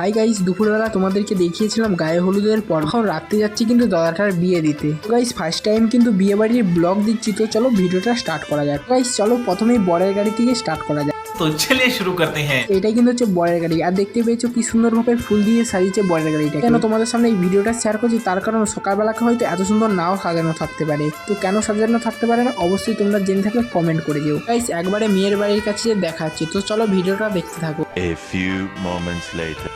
Hi guys দুপুরবেলা তোমাদেরকে দেখিয়েছিলাম গায়ে হলুদের পর এখন রাখতে যাচ্ছি কিন্তু দাদাটার বিয়ে দিতে। গাইস ফার্স্ট টাইম কিন্তু বিয়ে বাড়ির ব্লগ দিচ্ছি তো চলো ভিডিওটা স্টার্ট করা যাক। গাইস চলো প্রথমেই বরের গাড়ি থেকে স্টার্ট করা যাক। তো চলে শুরু করতে হ্যাঁ। এটাই কিন্তু হচ্ছে বরের গাড়ি। আর দেখতে পেয়েছ কি সুন্দর ভাবে ফুল দিয়ে সাজিয়েছে বরের গাড়িটা কেন তোমাদের সামনে এই ভিডিওটা শেয়ার করছি? তার কারণ সকালবেলাকে হয়তো এত সুন্দর নাও সাজানো থাকতে পারে। তো কেন সাজানো থাকতে পারে না? অবশ্যই তোমরা জেনে থাকলে কমেন্ট করে দিও। গাইস একবারে মেয়ের বাড়ির কাছে দেখাচ্ছি। তো চলো ভিডিওটা দেখতে থাকো। A few moments later.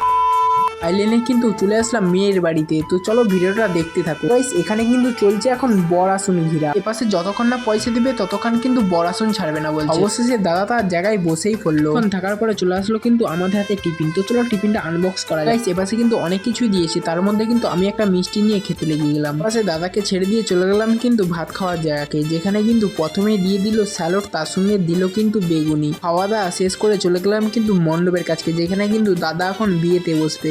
আইল্যান্ডে কিন্তু চলে আসলাম মেয়ের বাড়িতে। তো চলো ভিডিওটা দেখতে থাকো। গাইস এখানে কিন্তু চলছে এখন বর আসন ঘিরা এপাশে যতক্ষণ না পয়সা দিবে, ততক্ষণ কিন্তু বর ছাড়বে না বলছে। অবশেষে দাদা তার জায়গায় বসেই পড়ল। তখন থাকার পরে চলে আসলো কিন্তু আমাদের হাতে টিফিন। তো চলো টিফিনটা আনবক্স করা গাইস এপাশে কিন্তু অনেক কিছুই দিয়েছে। তার মধ্যে কিন্তু আমি একটা মিষ্টি নিয়ে খেতে লেগে গেলাম। পাশে দাদাকে ছেড়ে দিয়ে চলে গেলাম কিন্তু ভাত খাওয়ার জায়গাকে, যেখানে কিন্তু প্রথমে দিয়ে দিল স্যালোড, তার সঙ্গে দিল কিন্তু বেগুনি। খাওয়া দাওয়া শেষ করে চলে গেলাম কিন্তু মণ্ডপের কাছকে, যেখানে কিন্তু দাদা এখন বিয়েতে বসবে।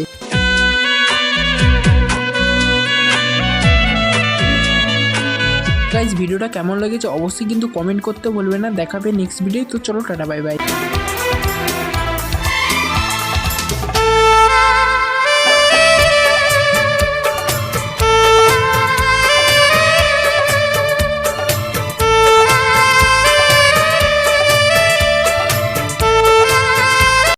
গাইজ ভিডিওটা কেমন লেগেছে অবশ্যই কিন্তু কমেন্ট করতে বলবে না। দেখাবে নেক্সট ভিডিও তো চলো টাটা বাই বাই